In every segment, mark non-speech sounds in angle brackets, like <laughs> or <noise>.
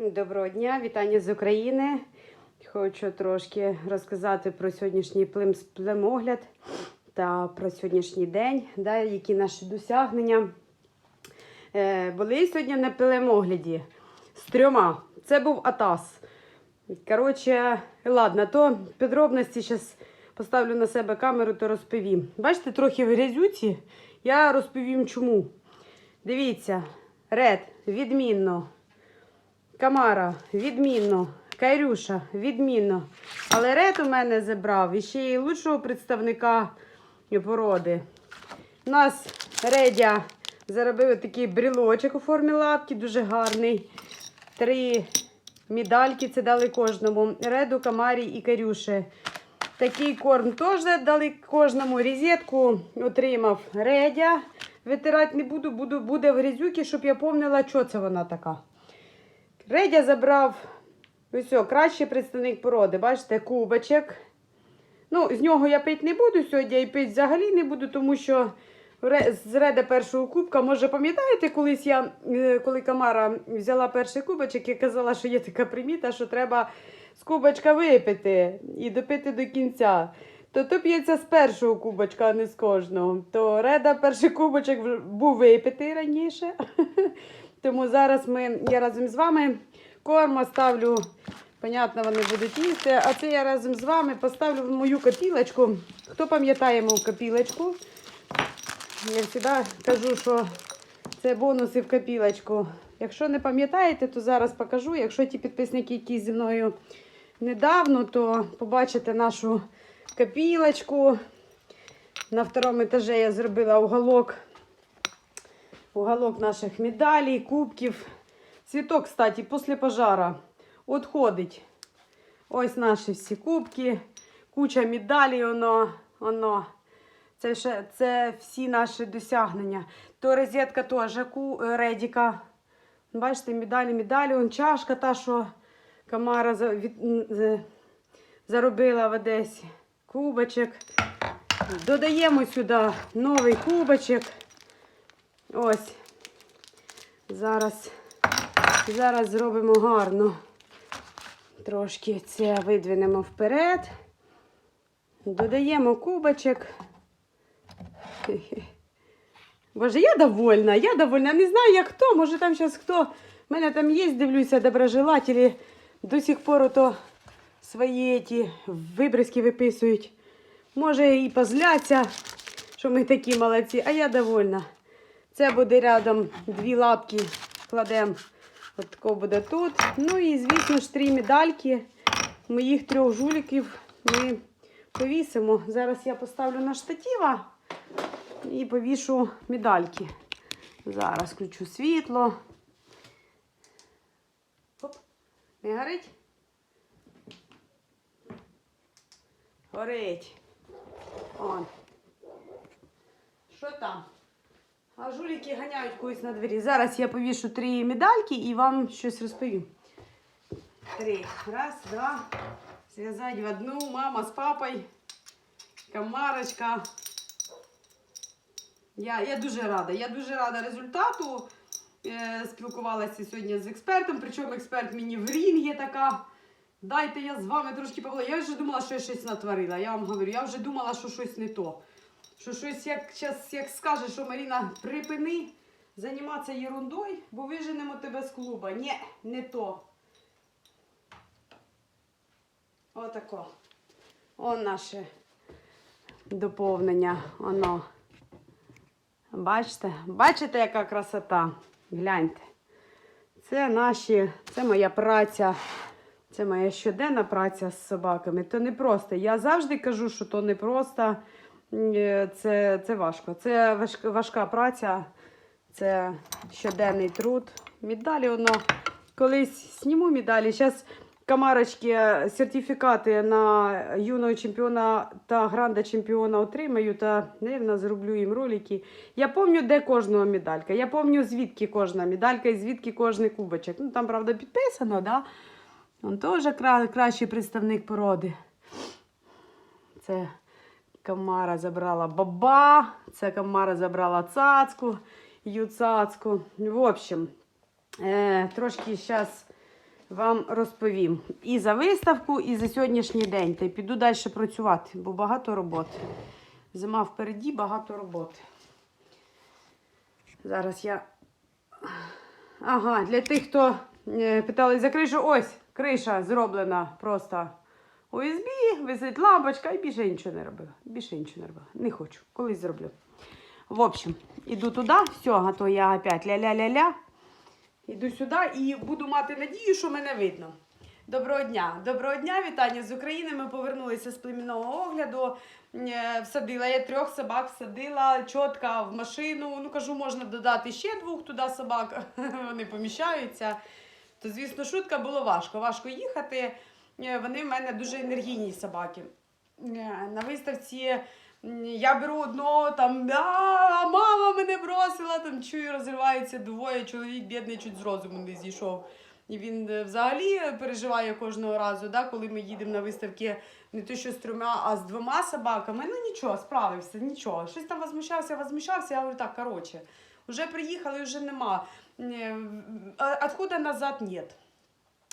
Доброго дня, вітання з України. Хочу трошки розказати про сьогоднішній плем, племогляд та про сьогоднішній день, да, які наші досягнення. Е, були сьогодні на племогляді з трьома. Це був Атас. Коротше, ладно, то підробності зараз поставлю на себе камеру та розповім. Бачите, трохи в грязюці. Я розповім чому. Дивіться, ред, відмінно. Камара, відмінно. Кайрюша, відмінно. Але ред у мене забрав і ще й лучшого представника породи. У нас редя заробив такий брілочок у формі лапки, дуже гарний. Три медальки це дали кожному. Реду, камарі і карюші. Такий корм теж дали кожному. Різетку отримав редя. Витирати не буду, буду буде в грязюки, щоб я пам'ятала, що це вона така. Редя забрав ось, о, кращий представник породи. Бачите, кубочок. Ну, з нього я пити не буду сьогодні і пити взагалі не буду, тому що з реда першого кубка, може, пам'ятаєте, колись я, е, коли Камара взяла перший кубочок і казала, що є така приміта, що треба з кубочка випити і допити до кінця. То то п'ється з першого кубочка, а не з кожного. То реда перший кубочок був випитий раніше. <laughs> Тому зараз ми, я разом з вами корм ставлю. Понятно, вони будуть їсти. А це я разом з вами поставлю в мою копілочку. Хто пам'ятає мою копілочку? Я завжди кажу, що це бонуси в копілочку. Якщо не пам'ятаєте, то зараз покажу. Якщо ті підписники, які зі мною недавно, то побачите нашу копілочку. На второму етажі я зробила уголок уголок наших медалей, кубків. Цвіток, кстати, після пожара відходить. Ось наші всі кубки, куча медалей, воно, воно. Це, ще, це всі наші досягнення. То розетка теж ку, редіка. Бачите, медалі, медалі. Он чашка та, що Камара заробила в Одесі. Кубочок. Додаємо сюди новий кубочок. Ось. Зараз, зараз зробимо гарно. Трошки це видвинемо вперед. Додаємо кубочок. <laughs> Боже, я довольна, я довольна. Не знаю, як хто. Може там зараз хто. У мене там є, дивлюся, доброжелателі. До сих пор ото свої ті вибризки виписують. Може і позляться, що ми такі молодці, а я довольна. Це буде рядом дві лапки кладемо. От тако буде тут. Ну і, звісно ж, три медальки моїх трьох жуліків ми повісимо. Зараз я поставлю на штатива і повішу медальки. Зараз включу світло. Оп. Не горить? Горить. Он. Що там? А жуліки ганяють когось на двері. Зараз я повішу три медальки і вам щось розповім. Три. Раз, два. Зв'язати в одну. Мама з папою. Камарочка. Я, я дуже рада. Я дуже рада результату. Е, спілкувалася сьогодні з експертом, причому експерт мені в рінгі така. Дайте я з вами трошки поговорю. Я вже думала, що я щось натворила. Я вам говорю, я вже думала, що щось не то. Що щось, як, щас, як скаже, що Маріна, припини займатися ерундою, бо виженемо тебе з клуба. Ні, не то. Отако. О наше доповнення. Оно. Бачите? Бачите, яка красота? Гляньте. Це наші, це моя праця. Це моя щоденна праця з собаками. То не просто. Я завжди кажу, що то не просто. Е, Це, це важко. Це важка, праця, це щоденний труд. Медалі воно колись зніму медалі. Зараз камарочки, сертифікати на юного чемпіона та гранда чемпіона отримаю та, мабуть, зроблю їм ролики. Я пам'ятаю, де кожного медалька. Я пам'ятаю, звідки кожна медалька і звідки кожний кубочок. Ну, там, правда, підписано, да? Він теж кра- кращий представник породи. Це Камара забрала баба, це Камара забрала цацку, ю цацку. В общем, е, трошки зараз вам розповім. І за виставку, і за сьогоднішній день. Та й піду далі працювати, бо багато роботи. Зима впереді, багато роботи. Зараз я. Ага, для тих, хто е, питали за кришу, ось криша зроблена просто USB, висить лампочка і більше нічого не робила. Більше нічого не робила. Не хочу. Колись зроблю. В общем, іду туди, все, а то я опять ля-ля-ля-ля. Іду сюди і буду мати надію, що мене видно. Доброго дня! Доброго дня, вітання з України. Ми повернулися з племінного огляду. Е, Всадила я трьох собак, всадила чітко в машину. Ну кажу, можна додати ще двох туди собак. <laughs> Вони поміщаються. То, звісно, шутка було важко. Важко їхати. Е, Вони в мене дуже енергійні собаки. Е, На виставці я беру одного, там а, мама мене бросила, там чую, розривається двоє. Чоловік бідний чуть з розуму не зійшов. І він е, взагалі переживає кожного разу, да, коли ми їдемо на виставки не то що з трьома, а з двома собаками. Ну нічого, справився, нічого. Щось там возмущався, возмущався. Я говорю, так, коротше, вже приїхали, вже нема. Откуда назад нет.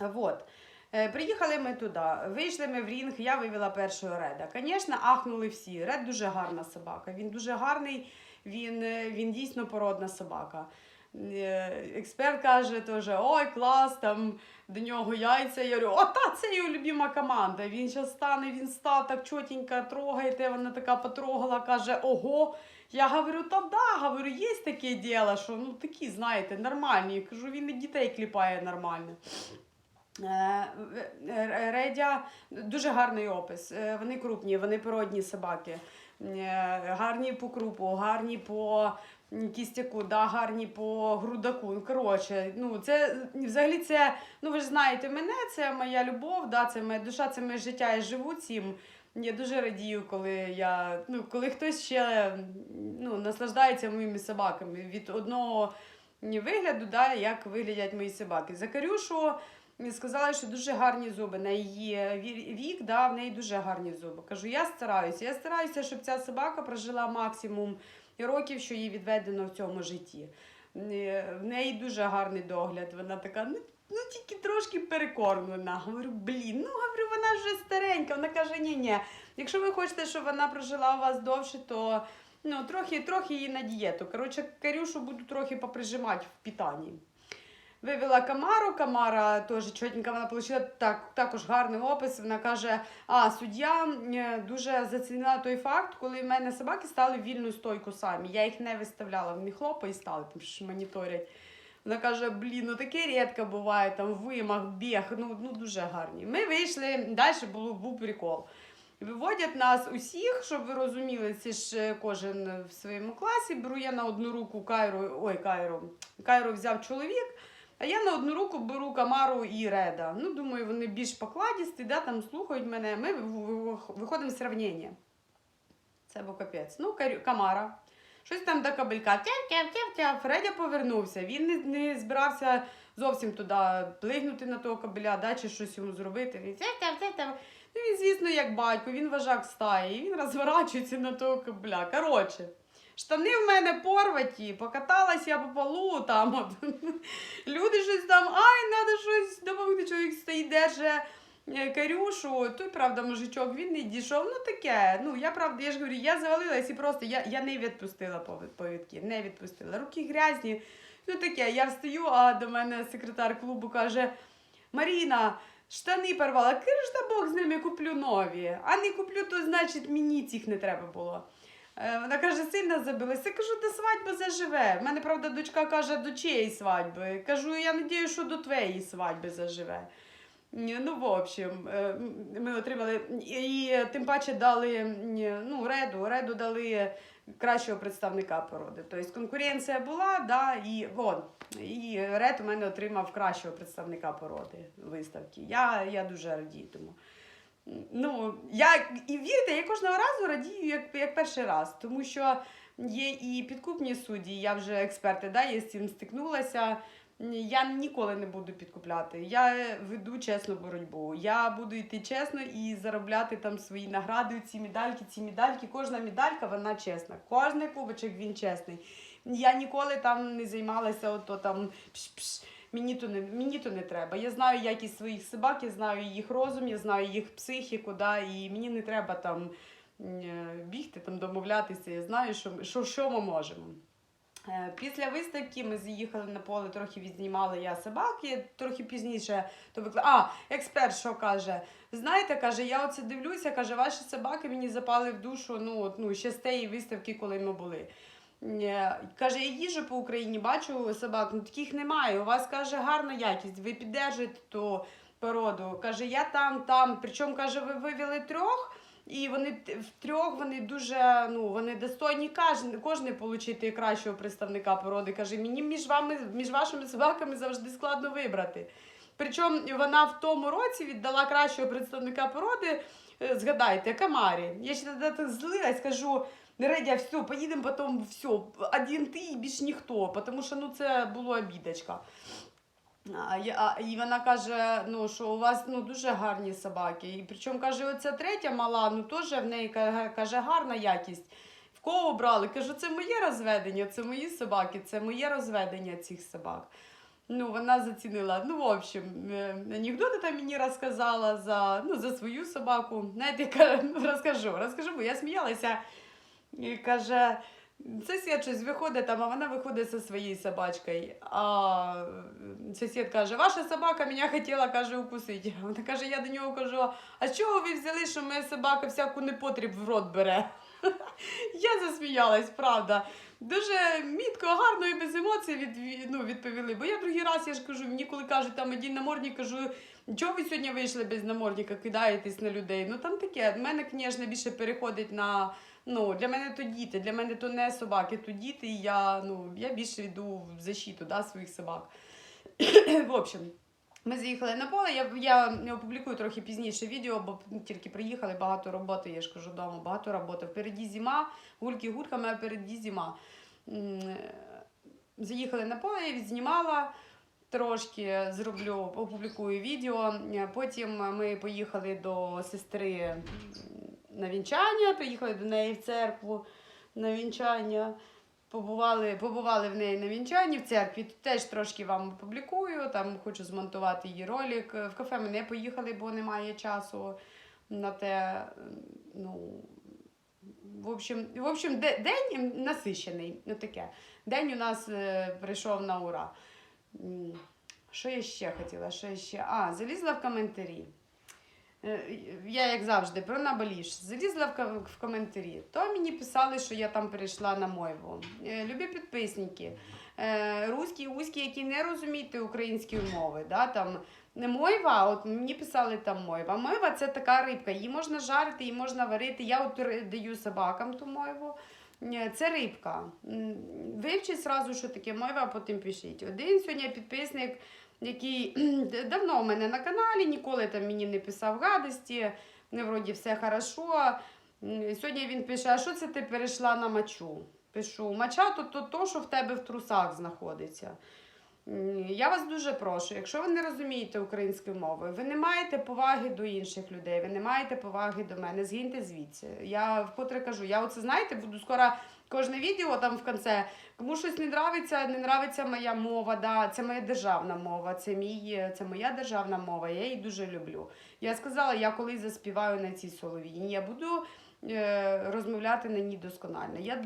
Вот. Е, Приїхали ми туди, вийшли ми в рінг, я вивела першого реда. Звісно, ахнули всі. Ред дуже гарна собака. Він дуже гарний, він, е, він дійсно породна собака. Е, Експерт каже теж, ой, клас, там до нього яйця. Я говорю, о, та це його любима команда. Він зараз стане, він став так чотенько, трогаєте. Вона така потрогала, каже, ого. Я говорю, та да, говорю, є таке діло, що ну такі, знаєте, нормальні. Кажу, він і дітей кліпає нормально. Е, е, Редя дуже гарний опис. Е, Вони крупні, вони породні собаки. Гарні по крупу, гарні по кістяку, да, гарні по грудаку. Ну, коротше, ну це взагалі це, ну ви ж знаєте мене, це моя любов, да, це моя душа, це моє життя. Я живу цим. Я дуже радію, коли я ну, коли хтось ще ну, наслаждається моїми собаками від одного вигляду, да, як виглядять мої собаки. За Карюшу сказала, що дуже гарні зуби. На її вік, да, в неї дуже гарні зуби. Кажу, я стараюся. Я стараюся, щоб ця собака прожила максимум років, що їй відведено в цьому житті. Е, В неї дуже гарний догляд. Вона така, ну, ну тільки трошки перекормлена. Говорю, блін, ну говорю, вона вже старенька. Вона каже, ні, ні. Якщо ви хочете, щоб вона прожила у вас довше, то ну, трохи, трохи її на дієту. Коротше, Карюшу буду трохи поприжимати в питанні. Вивела Камару, Камара теж чотенька, вона отримала так, також гарний опис. Вона каже: а суддя е, дуже зацінила той факт, коли в мене собаки стали вільну стойку самі. Я їх не виставляла, вони хлопа і стали там ж моніторять. Вона каже: блін, ну таке рідко буває, там вимах, біг, ну, ну дуже гарні. Ми вийшли, далі було, був прикол. Виводять нас усіх, щоб ви розуміли, це ж е, кожен в своєму класі. Беру я на одну руку Кайру, ой, Кайру. Кайру взяв чоловік, а я на одну руку беру Камару і Реда. Ну, думаю, вони більш покладісті, да, там слухають мене. Ми виходимо в сравнення. Це був капець. Ну, Камара. Щось там до кабелька. Тяв-тяв-тяв-тяв. Фредя повернувся. Він не, не збирався зовсім туди плигнути на того кабеля, да, чи щось йому зробити. Він. Ну, він, звісно, як батько, він вожак стаї, і він <laughs> розворачується на того кабеля. Коротше, штани в мене порваті, покаталась я по полу там. От. Люди щось там, ай, треба щось допомогти. Чоловік стоїть, держи е, Карюшу. Той, правда, мужичок, він не дійшов. Ну таке. Ну, я правда, я ж говорю, я завалилась і просто я, я не відпустила повід- повідки, не відпустила. Руки грязні. Ну таке, я встаю, а до мене секретар клубу каже: Маріна, штани порвала. Кажеш, та Бог з ними куплю нові. А не куплю, то значить мені цих не треба було. Е, Вона каже, сильно забилася. Я кажу, до свадьби заживе. У мене, правда, дочка каже, до чиєї свадьби. Кажу, я надію, що до твоєї свадьби заживе. Ну, в общем, е, ми отримали і тим паче дали ну, реду, реду дали кращого представника породи. Тобто конкуренція була, да, і вон. І ред у мене отримав кращого представника породи виставки. Я, я дуже радію тому. Ну, я і вірте, я кожного разу радію як, як перший раз, тому що є і підкупні судді, я вже експерти, да, я з цим стикнулася. Я ніколи не буду підкупляти. Я веду чесну боротьбу. Я буду йти чесно і заробляти там свої награди, ці медальки, ці медальки. Кожна медалька вона чесна. Кожний кубочок він чесний. Я ніколи там не займалася ото там пш-пш, Мені то не мені то не треба. Я знаю якість своїх собак, я знаю їх розум, я знаю їх психіку, да, і мені не треба там е, бігти, там домовлятися. Я знаю, що, що, що ми можемо. Е, Після виставки ми заїхали на поле, трохи відзнімали я собаки, трохи пізніше то викла... А, експерт що каже: знаєте, каже, я оце дивлюся, каже, ваші собаки мені запали в душу ну, от, ну, ще з тієї виставки, коли ми були. Е, Каже, я їжджу по Україні, бачу собак, ну таких немає. У вас каже гарна якість, ви піддержуєте ту породу. Каже, я там, там. Причому каже, ви вивели трьох. І вони т- втрьох вони дуже ну вони достойні кожен отримати кращого представника породи. Каже, мені між вами, між вашими собаками завжди складно вибрати. Причому вона в тому році віддала кращого представника породи. Е, Згадайте, Камарі. Я ще тоді злилась, кажу. Редя, все, поїдемо потім, все, один ти і більш ніхто, тому що ну, це було обідочка. А, і вона каже, ну, що у вас ну, дуже гарні собаки. І причому каже, оця третя мала, ну теж в неї каже, гарна якість. В кого брали? Кажу, це моє розведення, це мої собаки, це моє розведення цих собак. Ну, вона зацінила. Ну, в общем, е, анекдоти там мені розказала за, ну, за свою собаку. Знаєте, яка- ну, розкажу, розкажу, бо я сміялася. І каже, сусід щось виходить там, а вона виходить зі своєю собачкою. А е, сусід каже, ваша собака мене хотіла, каже, укусити. Вона каже, я до нього кажу, а чого ви взяли, що моя собака всяку непотріб в рот бере? <laughs> Я засміялась, правда. Дуже мітко, гарно і без емоцій від, ну, відповіли. Бо я другий раз я ж кажу, мені коли кажуть, там один намордник, кажу, чого ви сьогодні вийшли без намордника, кидаєтесь на людей. Ну там таке. В мене, звісно, більше переходить на. Ну, для мене то діти, для мене то не собаки, то діти, і я, ну, я більше йду в защиту да, своїх собак. <coughs> в общем, ми заїхали на поле. Я, я опублікую трохи пізніше відео, бо тільки приїхали, багато роботи, я ж кажу, вдома, багато роботи. Впереді зима, гульки гульками, а впереді зима. Е, Заїхали на поле, відзнімала. Трошки зроблю, опублікую відео. Е, Потім ми поїхали до сестри на вінчання, приїхали до неї в церкву на вінчання. Побували, побували в неї на вінчанні в церкві. Теж трошки вам опублікую. Там хочу змонтувати її ролик. В кафе ми не поїхали, бо немає часу на те. Ну, в общем, в общем, де- день насищений. Ну, таке. День у нас е, прийшов на ура. Що я ще хотіла? Що я ще? А, залізла в коментарі. Е, Я, як завжди, про наболіш. Залізла в, коментарі. То мені писали, що я там перейшла на мову. Е, Любі підписники, е, руські, уські, які не розуміють української мови. Да, там, не мойва, от мені писали там мойва. Мойва це така рибка, її можна жарити, її можна варити. Я от даю собакам ту мойву. Це рибка. Вивчіть зразу, що таке мойва, а потім пишіть. Один сьогодні підписник, який <clears throat> давно в мене на каналі, ніколи там мені не писав гадості, не вроді все хорошо. Сьогодні він пише: а що це ти перейшла на мачу? Пишу, мача то, то, то що в тебе в трусах знаходиться. Я вас дуже прошу, якщо ви не розумієте української мови, ви не маєте поваги до інших людей, ви не маєте поваги до мене, згиньте звідси. Я вкотре кажу, я оце знаєте, буду скоро кожне відео там в кінці. Кому щось не нравиться, не нравиться моя мова, да, це моя державна мова, це, мій, це моя державна мова, я її дуже люблю. Я сказала, я колись заспіваю на цій соловіні, я буду е, розмовляти на ній досконально. Я